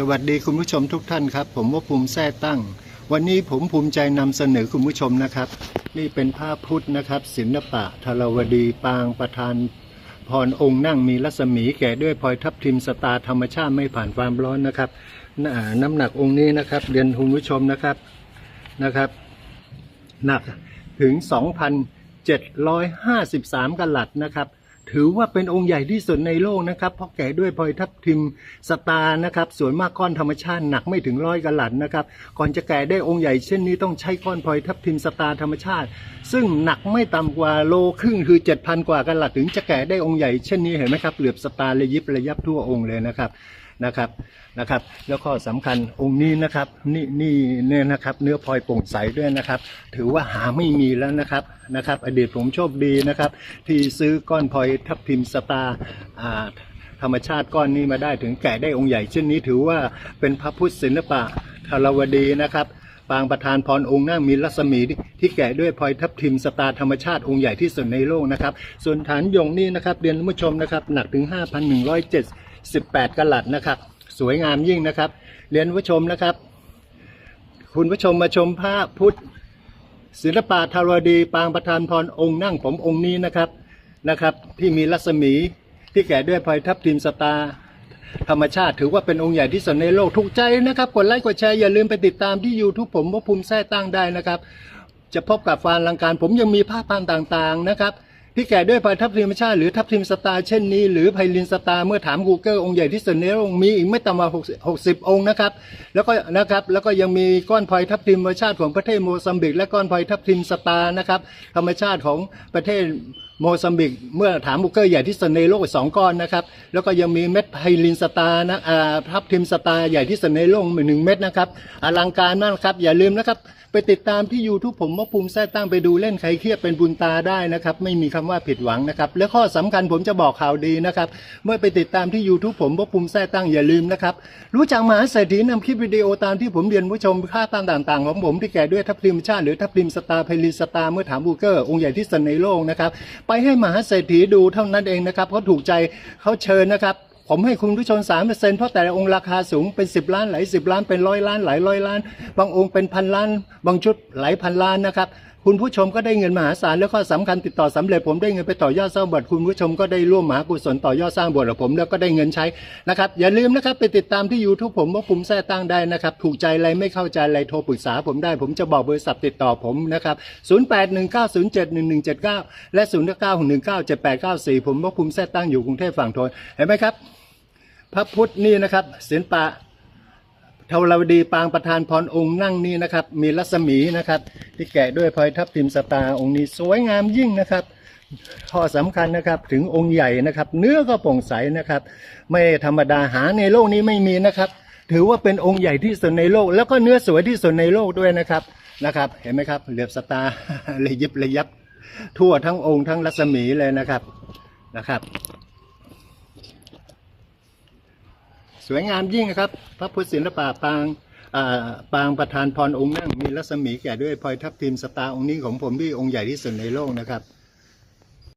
สวัสดีคุณผู้ชมทุกท่านครับ ผมว่าภูมิแท้ตั้ง วันนี้ผมภูมิใจนำเสนอคุณผู้ชมนะครับ นี่เป็นภาพพุทธนะครับ ศิลปะธารวดีปางประธานพรองค์นั่งมีรัศมีแก่ด้วยพลอยทับทิมสตาร์ธรรมชาติไม่ผ่านความร้อนนะครับน่าน้ำหนักองค์นี้นะครับ เรียนคุณผู้ชมนะครับนะครับ หนักถึง 2,753 กลัดนะครับ ถือว่าเป็นองค์ใหญ่ที่สุดในโลกนะครับเพราะแก่ด้วยพลอยทับทิมสตาร์นะครับส่วนมากก้อนธรรมชาติหนักไม่ถึงร้อยกะลัดนะครับก่อนจะแก่ได้องค์ใหญ่เช่นนี้ต้องใช้ก้อนพลอยทับทิมสตาร์ธรรมชาติ ซึ่งหนักไม่ต่ำกว่าโลครึ่งคือ 7,000 กว่ากะลัดถึงจะแก่ได้องค์ใหญ่เช่นนี้เห็นไหมครับเหลือบสตาร์ระยิบระยับทั่วองค์เลยนะครับ นะครับนะครับ แล้วก็สำคัญองค์นี้นะครับนี่นี่เนี่ยนะครับ เนื้อพลอยโปร่งใสด้วยนะครับ ถือว่าหาไม่มีแล้วนะครับนะครับ อดีตผมโชคดีนะครับ ที่ซื้อก้อนพลอยทับทิมสตาร์อ่าธรรมชาติก้อนนี้มาได้ถึงแก่ได้องค์ใหญ่เช่นนี้ถือว่าเป็นพระพุทธศิลปะธารวดีนะครับปางประธานพรองค์นั่งมีรัศมีที่แกะด้วยพลอยทับทิมสตาธรรมชาติองค์ใหญ่ที่สุดในโลกนะครับ ส่วนฐานยงนี่นะครับเรียนผู้ชมนะครับหนักถึง 18กลัดนะครับ สวยงามยิ่งนะครับ เรียนผู้ชมนะครับ คุณผู้ชมมาชมภาพพุทธศิลปะธารวดีปางประธานพรองค์นั่งผมองค์นี้นะครับนะครับ ที่มีรัศมีที่แกะด้วยพลอยทับทิมสตาธรรมชาติถือว่าเป็นองค์ใหญ่ที่สุดในโลกถูกใจนะครับกดไลค์กดแชร์อย่าลืมไปติดตามที่ YouTube ผมว่าภูมิแท้ตั้งได้นะครับ จะพบกับฟานลังการผมยังมีภาพปานต่างๆนะครับ ที่แก่ด้วยพลอยทับทิมธรรมชาติหรือทับทิมสตาร์เช่นนี้ หรือไพลินสตาร์เมื่อถาม Google องค์ใหญ่ที่สุดในโลกมีอีกไม่ต่ำกว่า60 องค์นะครับ แล้วก็นะครับแล้วก็ยังมีก้อนพลอยทับทิมธรรมชาติของประเทศโมซัมบิก และก้อนพลอยทับทิมสตาร์นะครับธรรมชาติของประเทศโมซัมบิกเมื่อถาม Google ใหญ่ที่สุดในโลกสองก้อนนะครับ แล้วก็ยังมีเม็ดไพลินสตาร์นะอ่าทับทิมสตาร์ใหญ่ที่สุดในโลกหนึ่งเม็ดนะครับอลังการมากนครับอย่าลืมนะครับ ติดตามที่ YouTube ผมว่าภูมิแท้ตั้งไปดูเล่นใครเครียดเป็นบุญตาได้นะครับ ไม่มีคำว่าผิดหวังนะครับ และข้อสำคัญผมจะบอกข่าวดีนะครับ เมื่อไปติดตามที่ YouTube ผมว่าภูมิแท้ตั้งอย่าลืมนะครับ รู้จักมหาเศรษฐีนำคลิปวิดีโอตามที่ผมเรียนผู้ชมค่าตั้งต่างๆ ของผมที่แก่ด้วยทัพทิมชาติหรือทัพทิมสตาร์เพลินสตาร์เมื่อถามบูเกอร์องค์ใหญ่ที่สุดในโลกนะครับไปให้มหาเศรษฐีดูเท่านั้นเองนะครับเขาถูกใจเขาเชิญนะครับ ผมให้คุณผู้ชมสามเปอร์เซ็นต์เพราะแต่ละองค์ราคาสูงเป็นสิบล้านหลายสิบล้านเป็นร้อยล้านหลายร้อยล้าน บางองค์เป็นพันล้าน บางชุดหลายพันล้านนะครับคุณผู้ชมก็ได้เงินมหาศาลแล้วก็สำคัญติดต่อสำเร็จผมได้เงินไปต่อยอดสร้างบทคุณผู้ชมก็ได้ร่วมมหากุศลต่อยอดสร้างบทกับผมแล้วก็ได้เงินใช้นะครับอย่าลืมนะครับไปติดตามที่ YouTube ผมว่าภูมิแท้ตั้งได้นะครับถูกใจอะไรไม่เข้าใจอะไรโทรปรึกษาผมได้ ผมจะบอกบริษัทติดต่อผมนะครับ0819071179 และ 09197894 ผมว่าภูมิแท้ตั้งอยู่กรุงเทพฝั่งทนเห็นไหมครับ พระพุทธนี่นะครับศิลปะเทวรวดีปางประธานพรองค์นั่งนี่นะครับ มีรัศมีนะครับ ที่แกะด้วยพลอยทับทิมสตาองค์นี้สวยงามยิ่งนะครับข้อสำคัญนะครับถึงองค์ใหญ่นะครับ เนื้อก็โปร่งใสนะครับ ไม่ธรรมดาหาในโลกนี้ไม่มีนะครับ ถือว่าเป็นองค์ใหญ่ที่สุดในโลก แล้วก็เนื้อสวยที่สุดในโลกด้วยนะครับนะครับ เห็นไหมครับเหลือบสตาร์ระยิบระยับ ทั่วทั้งองค์ทั้งรัศมีเลยนะครับนะครับ สวยงามยิ่งนะครับ พระพุทธศิลปะปางปางประธานพรองค์นั่งมีรัศมีแก่ด้วยพลอยทับทิมสตาองค์นี้ของผมที่องค์ใหญ่ที่สุดในโลกนะครับ